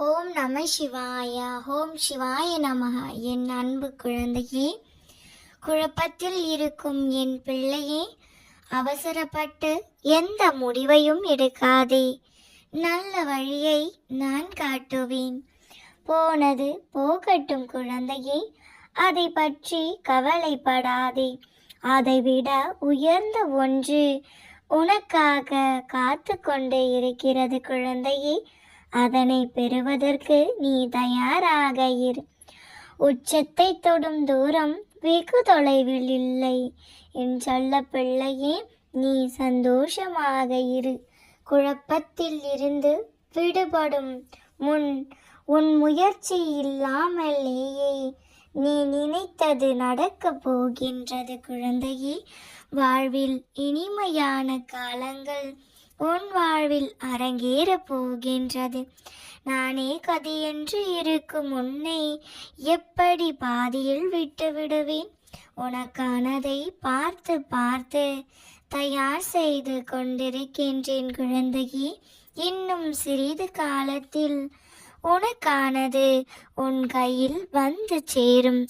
ஓம் நம சிவாய ஓம் சிவாய நமக என் அன்பு குழந்தையே குழப்பத்தில் இருக்கும் என் பிள்ளையே அவசரப்பட்டு எந்த முடிவையும் எடுக்காதே. நல்ல வழியை நான் காட்டுவேன். போனது போகட்டும் குழந்தையே அதை பற்றி கவலைப்படாதே. அதைவிட உயர்ந்த ஒன்று உனக்காக காத்து கொண்டு இருக்கிறது குழந்தையே அதனை பெறுவதற்கு நீ தயாராக இரு. உச்சத்தை தொடும் தூரம் வெகு தொலைவில் இல்லை. என் சொல்ல பிள்ளையே நீ சந்தோஷமாக இரு. குழப்பத்தில் இருந்து விடுபடும் முன் உன் முயற்சி இல்லாமலேயே நீ நினைத்தது நடக்கப் போகின்றது குழந்தையே. வாழ்வில் இனிமையான காலங்கள் உன் வாழ்வில் அரங்கேற போகின்றது. நானே கதையென்று இருக்கும் உன்னை எப்படி பாதியில் விட்டு விடுவேன்? உனக்கானதை பார்த்து பார்த்து தயார் செய்து கொண்டிருக்கின்றேன் குழந்தையே. இன்னும் சிறிது காலத்தில் உனக்கானது உன் கையில் வந்து சேரும்.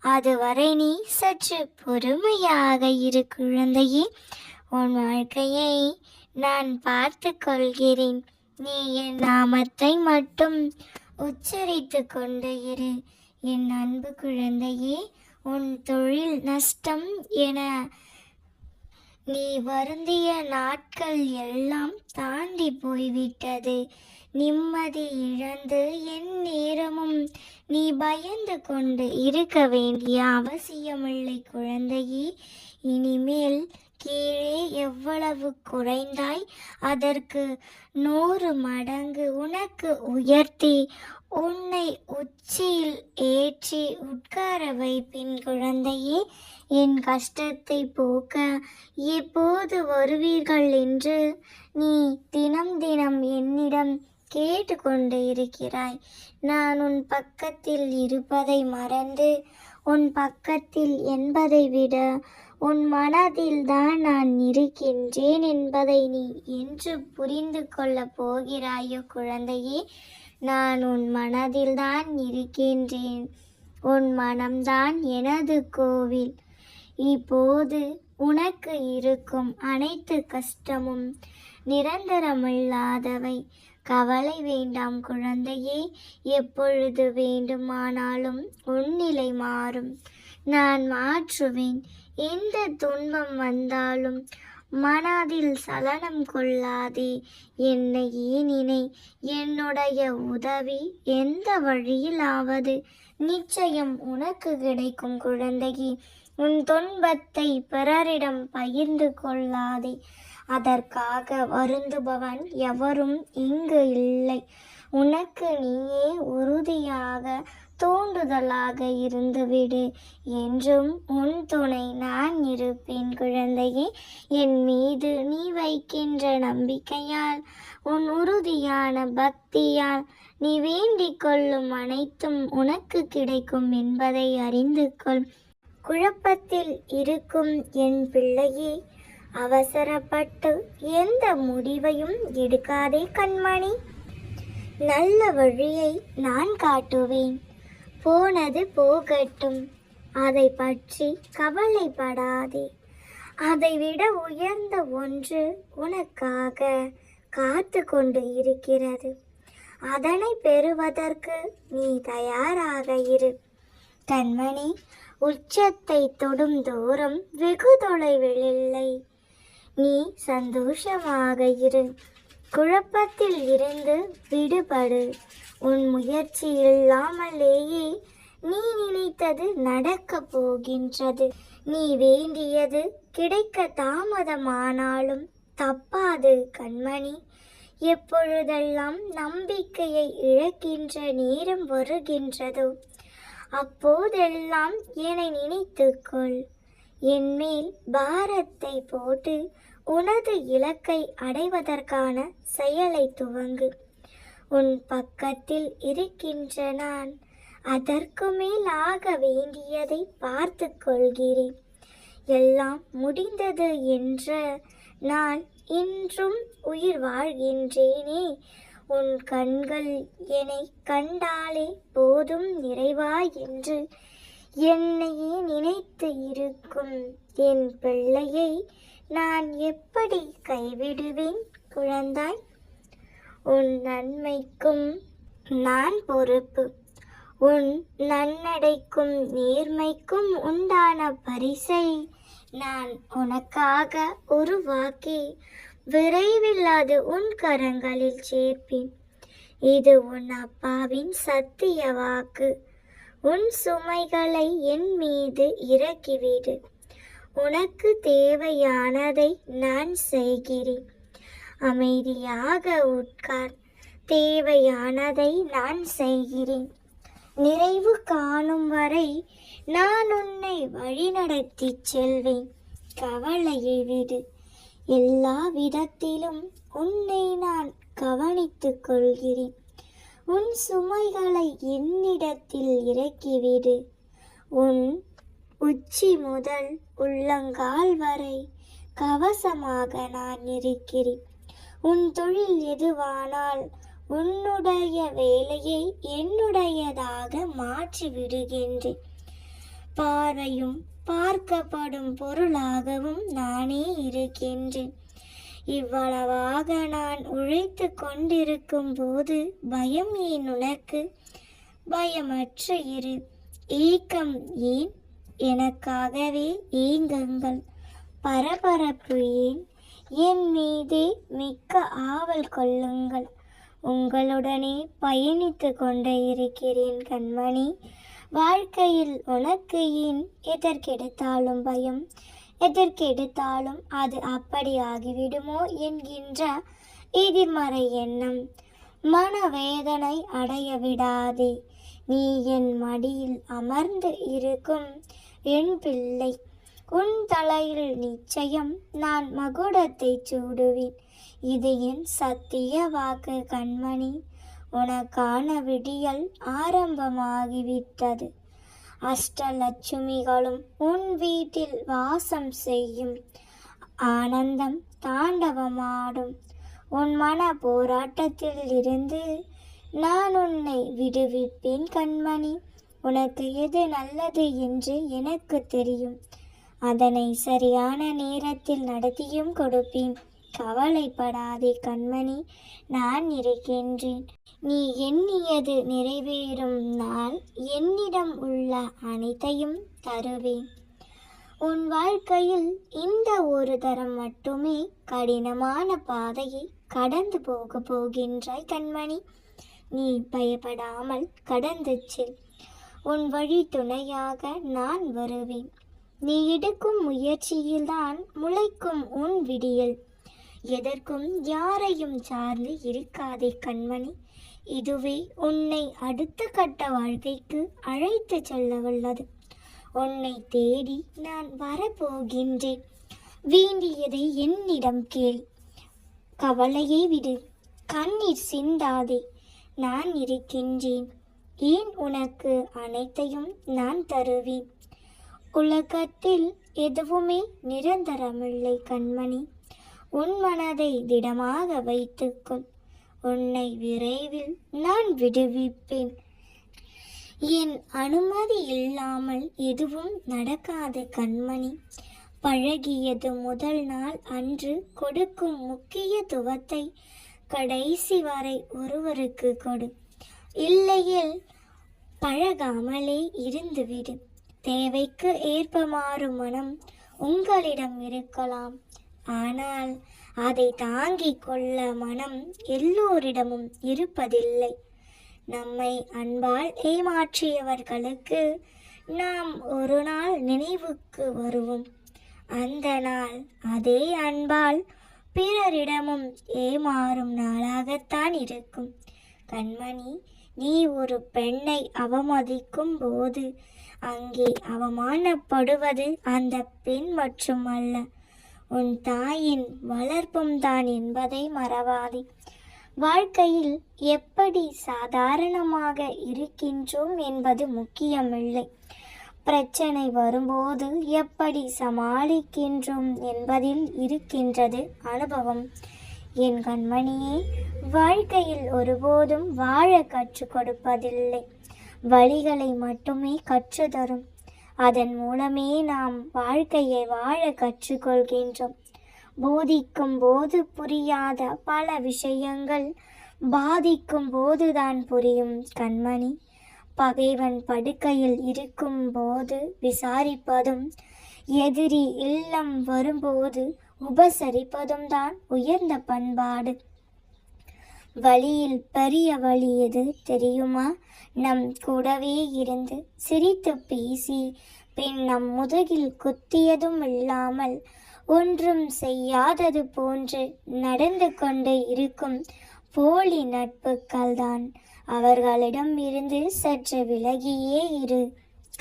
அதுவரை நீ சற்று பொறுமையாக இரு குழந்தையே. உன் வாழ்க்கையை நான் பார்த்து கொள்கிறேன். நீ என் நாமத்தை மட்டும் உச்சரித்து கொண்டு இரு. என் அன்பு குழந்தையே உன் தொழில் நஷ்டம் என நீ வருந்திய நாட்கள் எல்லாம் தாண்டி போய்விட்டது. நிம்மதி இழந்து என் நேரமும் நீ பயந்து கொண்டு இருக்க வேண்டிய அவசியமில்லை குழந்தையே. இனிமேல் கீழே எவ்வளவு குறைந்தாய்? அதற்கு நூறு மடங்கு உனக்கு உயர்த்தி உன்னை உச்சியில் ஏற்றி உட்கார வைப்பின் குழந்தையே என் கஷ்டத்தை போக்க எப்போது வருவீர்கள் என்று நீ தினம் தினம் என்னிடம் கேட்டுக்கொண்டு இருக்கிறாய். நான் உன் பக்கத்தில் இருப்பதை மறந்து உன் பக்கத்தில் என்பதை விட உன் மனதில் தான் நான் இருக்கின்றேன் என்பதை நீ என்று புரிந்து கொள்ளப் போகிறாயோ குழந்தையே நான் உன் மனதில் தான் இருக்கின்றேன். உன் மனம்தான் எனது கோவில். இப்போது உனக்கு இருக்கும் அனைத்து கஷ்டமும் நிரந்தரமில்லாதவை. கவலை வேண்டாம் குழந்தையே எப்பொழுது வேண்டுமானாலும் உன்னிலை மாறும். நான் மாற்றுவேன். எந்த துன்பம் வந்தாலும் மனதில் சலனம் கொள்ளாதே. என்னை ஏனினை என்னுடைய உதவி எந்த வழியிலாவது நிச்சயம் உனக்கு கிடைக்கும் குழந்தையே. உன் துன்பத்தை பிறரிடம் பகிர்ந்து கொள்ளாதே. அதற்காக வருந்துபவன் எவரும் இங்கு இல்லை. உனக்கு நீயே உறுதியாக தூண்டுதலாக இருந்துவிடு. என்றும் உன் துணை நான் இருப்பேன் குழந்தையே என் மீது நீ வைக்கின்ற நம்பிக்கையால் உன் உறுதியான பக்தியால் நீ வேண்டிக் கொள்ளும் அனைத்தும் உனக்கு கிடைக்கும் என்பதை அறிந்து கொள். குழப்பத்தில் இருக்கும் என் பிள்ளையே அவசரப்பட்டு எந்த முடிவையும் எடுக்காதே கண்மணி. நல்ல வழியை நான் காட்டுவேன். போனது போகட்டும். அதை பற்றி கவலைப்படாதே. அதை விட உயர்ந்த ஒன்று உனக்காக காத்து கொண்டு இருக்கிறது. அதனை பெறுவதற்கு நீ தயாராக இரு. கண்மணி உச்சத்தை தொடும் தூரம் வெகு தொலைவில் இல்லை. நீ சந்தோஷமாக இரு. குழப்பத்தில் இருந்து விடுபடு. உன் முயற்சி இல்லாமலேயே நீ நினைத்தது நடக்க போகின்றது. நீ வேண்டியது கிடைக்க தாமதமானாலும் தப்பாது கண்மணி. எப்பொழுதெல்லாம் நம்பிக்கையை இழக்கின்ற நேரம் வருகின்றதோ அப்போதெல்லாம் என்னை நினைத்துக்கொள். என்மேல் பாரத்தை போட்டு உனது இலக்கை அடைவதற்கான செயலை துவங்கு. உன் பக்கத்தில் இருக்கின்ற நான் அதற்கு மேல் ஆக வேண்டியதை பார்த்து கொள்கிறேன். எல்லாம் முடிந்தது என்ற நான் இன்றும் உயிர் வாழ்கின்றேனே. உன் கண்கள் என்னை கண்டாலே போதும் நிறைவா என்று என்னையே நினைத்து இருக்கும் என் பிள்ளையை நான் எப்படி கைவிடுவேன் குழந்தாய்? உன் நன்மைக்கும் நான் பொறுப்பு. உன் நன்னடைக்கும் நேர்மைக்கும் உண்டான பரிசை நான் உனக்காக உருவாக்கி விரைவில் அது உன் கரங்களில் சேர்ப்பேன். இது உன் அப்பாவின் சத்திய வாக்கு. உன் சுமைகளை என் மீது இறக்கிவிடு. உனக்கு தேவையானதை நான் செய்கிறேன். அமைதியாக உட்கார். தேவையானதை நான் செய்கிறேன். நிறைவு காணும் வரை நான் உன்னை வழிநடத்தி செல்வேன். கவலையை விடு எல்லா விதத்திலும் உன்னை நான் கவனித்துக் கொள்கிறேன். உன் சுமைகளை என்னிடத்தில் இறக்கிவிடு. உன் உச்சி முதல் உள்ளங்கால் வரை கவசமாக நான் இருக்கிறேன். உன் தொழில் எதுவானால் உன்னுடைய வேலையை என்னுடையதாக மாற்றி விடுகின்றேன். பார்வையும் பார்க்கப்படும் பொருளாகவும் நானே இருக்கின்றேன். இவ்வளவாக நான் உழைத்து கொண்டிருக்கும் போது பயம் ஏன் உனக்கு? பயமற்று இரு. ஏக்கம் ஏன் எனக்காகவே ஏங்குங்கள். பரபரப்பு ஏன் என் மீதே மிக்க ஆவல் கொள்ளுங்கள். உங்களுடனே பயணித்து கொண்டே இருக்கிறேன் கண்மணி. வாழ்க்கையில் உனக்கு ஏன் எதற்கெடுத்தாலும் பயம்? எதற்கெடுத்தாலும் அது அப்படி ஆகிவிடுமோ என்கின்ற எதிர்மறை எண்ணம். மனவேதனை அடைய விடாதே. நீ என் மடியில் அமர்ந்து இருக்கும். என் பிள்ளை உன் தலையில் நிச்சயம் நான் மகுடத்தை சூடுவேன். இது என் சத்திய வாக்கு கண்மணி. உனக்கான விடியல் ஆரம்பமாகிவிட்டது. அஷ்டலட்சுமிகளும் உன் வீட்டில் வாசம் செய்யும் ஆனந்தம் தாண்டவமாடும். உன் மன போராட்டத்தில் இருந்து நான் உன்னை விடுவிப்பேன் கண்மணி. உனக்கு எது நல்லது என்று எனக்கு தெரியும். அதனை சரியான நேரத்தில் நடத்தியும் கொடுப்பேன். கவலைப்படாதே கண்மணி நான் இருக்கின்றேன். நீ எண்ணியது நிறைவேறும் நாள் என்னிடம் உள்ள அனைத்தையும் தருவேன். உன் வாழ்க்கையில் இந்த ஒரு தரம் மட்டுமே கடினமான பாதையை கடந்து போக போகின்றாய் கண்மணி. நீ பயப்படாமல் கடந்து செல். உன் வழி துணையாக நான் வருவேன். நீ எடுக்கும் முயற்சியில்தான் முளைக்கும் உன் விடியல். எதற்கும் யாரையும் சார்ந்து இருக்காதே கண்மணி. இதுவே உன்னை அடுத்த கட்ட வாழ்க்கைக்கு அழைத்து செல்ல வல்லது உன்னை தேடி நான் வரப்போகின்றேன். வேண்டியதை என்னிடம் கேள். கவலையை விடு. கண்ணீர் சிந்தாதே. நான் இருக்கின்றேன். ஏன் உனக்கு அனைத்தையும் நான் தருவேன்? உலகத்தில் எதுவுமே நிரந்தரமில்லை கண்மணி. உன் மனதை திடமாக வைத்துக்கொள். உன்னை விரைவில் நான் விடுவிப்பேன். என் அனுமதி இல்லாமல் எதுவும் நடக்காது கண்மணி. பழகியது முதல் நாள் அன்று கொடுக்கும் முக்கியத்துவத்தை கடைசி வரை ஒருவருக்கு கொடு. இல்லையில் பழகாமலே இருந்துவிடு. தேவைக்கு ஏற்ப மாறும் மனம் உங்களிடம் இருக்கலாம். ஆனால் அதை தாங்கிக் கொள்ள மனம் எல்லோரிடமும் இருப்பதில்லை. நம்மை அன்பால் ஏமாற்றியவர்களுக்கு நாம் ஒரு நாள் நினைவுக்கு வருவோம். அந்த நாள் அதே அன்பால் பிறரிடமும் ஏமாறும் நாளாகத்தான் இருக்கும். கண்மணி நீ ஒரு பெண்ணை அவமதிக்கும் போது அங்கே அவமானப்படுவது அந்த பெண் மட்டுமல்ல உன் தாயின் வளர்ப்பும் தான் என்பதை மறவாதே. வாழ்க்கையில் எப்படி சாதாரணமாக இருக்கின்றோம் என்பது முக்கியமில்லை. பிரச்சனை வரும்போது எப்படி சமாளிக்கின்றோம் என்பதில் இருக்கின்றது அனுபவம். என் கண்மணியே வாழ்க்கையில் ஒருபோதும் வாழ கற்றுக் கொடுப்பதில்லை. வழிகளை மட்டுமே கற்றுத்தரும் அதன் மூலமே நாம் வாழ்க்கையை வாழ கற்றுக்கொள்கின்றோம் போதிக்கும் போது புரியாத பல விஷயங்கள் பாதிக்கும் போதுதான் புரியும் கண்மணி. பகைவன் படுக்கையில் இருக்கும் போது விசாரிப்பதும் எதிரி இல்லம் வரும்போது உபசரிப்பதும் தான் உயர்ந்த பண்பாடு. வழியில் பெரிய வழி எது தெரியுமா? நம் கூடவே இருந்து சிரித்து பேசி பின் நம் முதுகில் குத்தியதும் இல்லாமல் ஒன்றும் செய்யாதது போன்று நடந்து கொண்டு இருக்கும் போலி நட்புக்கள்தான். அவர்களிடம் இருந்து சற்று விலகியே இரு.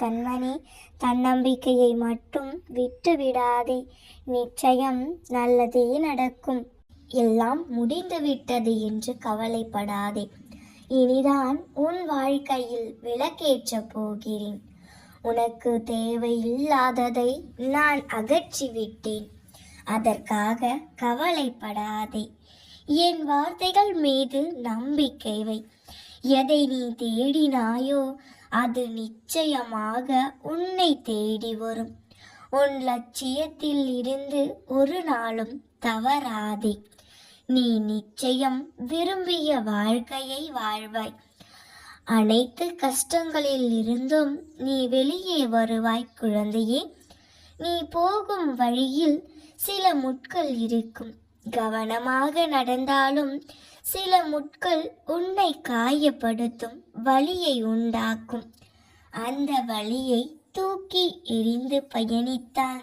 கண்மணி தன்னம்பிக்கையை மட்டும் விட்டு விடாதே நிச்சயம் நல்லதே நடக்கும். எல்லாம் முடிந்துவிட்டது என்று கவலைப்படாதே. இனிதான் உன் வாழ்க்கையில் விளக்கேற்ற போகிறேன். உனக்கு தேவையில்லாததை நான் அகற்றி விட்டேன் அதற்காக கவலைப்படாதே. என் வார்த்தைகள் மீது நம்பிக்கை வை. எதை நீ தேடினாயோ அது நிச்சயமாக உன்னை தேடி வரும். உன் லட்சியத்தில் இருந்து ஒரு நாளும் தவறாதே. நீ நிச்சயம் விரும்பிய வாழ்க்கையை வாழ்வாய். அனைத்து கஷ்டங்களில் இருந்தும் நீ வெளியே வருவாய் குழந்தையே. நீ போகும் வழியில் சில முட்கள் இருக்கும். கவனமாக நடந்தாலும் சில முட்கள் உன்னை காயப்படுத்தும் வழியை உண்டாக்கும். அந்த வழியை தூக்கி எறிந்து பயணித்தான்.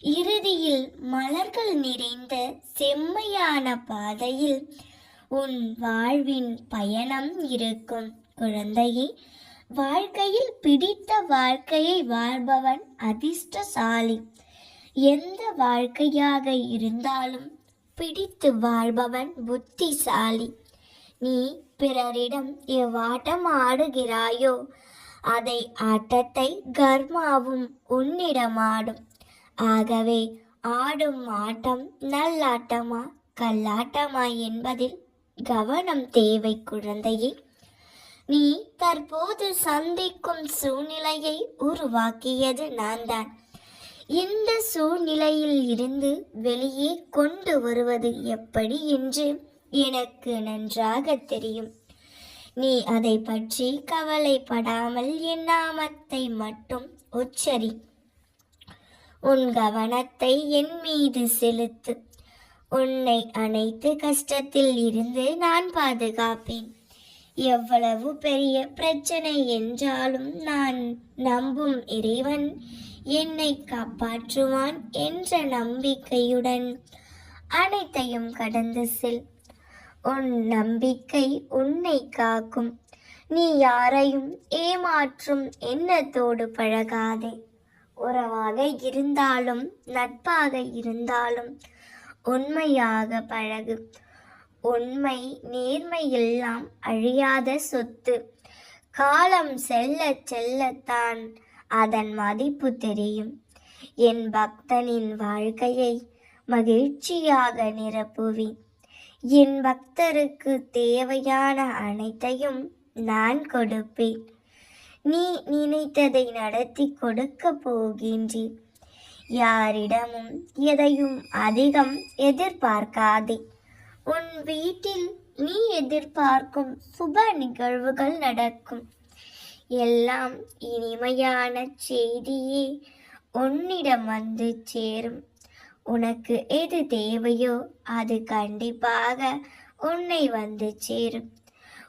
இறுதியில் மலர்கள் நிறைந்த செம்மையான பாதையில் உன் வாழ்வின் பயணம் இருக்கும். குழந்தையே வாழ்க்கையில் பிடித்த வாழ்க்கையை வாழ்பவன் அதிர்ஷ்டசாலி. எந்த வாழ்க்கையாக இருந்தாலும் பிடித்து வாழ்பவன் புத்திசாலி. நீ பிறரிடம் எவ்வாட்டம் ஆடுகிறாயோ அதை ஆட்டத்தை கர்மாவும் உன்னிடமாடும் ஆகவே ஆடும் ஆட்டம் நல்லாட்டமா கல்லாட்டமா என்பதில் கவனம் தேவை குழந்தையே. நீ தற்போது சந்திக்கும் சூழ்நிலையை உருவாக்கியது நான் தான் இந்த சூழ்நிலையில் இருந்து வெளியே கொண்டு வருவது எப்படி என்று எனக்கு நன்றாக தெரியும். நீ அதை பற்றி கவலைப்படாமல் என் நாமத்தை மட்டும் உச்சரி. உன் கவனத்தை என் மீது செலுத்து. உன்னை அனைத்து கஷ்டத்தில் இருந்து நான் பாதுகாப்பேன். எவ்வளவு பெரிய பிரச்சனை என்றாலும் நான் நம்பும் இறைவன் என்னை காப்பாற்றுவான் என்ற நம்பிக்கையுடன் அனைத்தையும் கடந்து செல். உன் நம்பிக்கை உன்னை காக்கும். நீ யாரையும் ஏமாற்றும் எண்ணத்தோடு பழகாதே. உறவாக இருந்தாலும் நட்பாக இருந்தாலும் உண்மையாக பழகு. உண்மை நேர்மை எல்லாம் அழியாத சொத்து. காலம் செல்ல செல்லத்தான் அதன் மதிப்பு தெரியும். என் பக்தனின் வாழ்க்கையை மகிழ்ச்சியாக நிரப்புவேன். என் பக்தருக்கு தேவையான அனைத்தையும் நான் கொடுப்பேன். நீ நினைத்ததை நடத்தி கொடுக்க போகின்றேன். யாரிடமும் எதையும் அதிகம் எதிர்பார்க்காதே. உன் வீட்டில் நீ எதிர்பார்க்கும் சுப நிகழ்வுகள் நடக்கும். எல்லாம் இனிமையான செய்தியே உன்னிடம் வந்து சேரும். உனக்கு எது தேவையோ அது கண்டிப்பாக உன்னை வந்து சேரும்.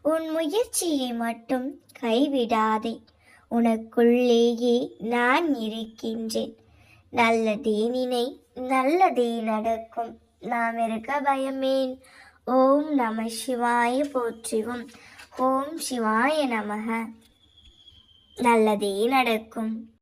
உன் முயற்சியை மட்டும் கைவிடாதே. உனக்குள்ளேயே நான் இருக்கின்றேன். நல்லதே நினை நல்லதே நடக்கும். நாம் இருக்க பயமேன். ஓம் நம சிவாய போற்றிவும். ஓம் சிவாய நமக. நல்லதே நடக்கும்.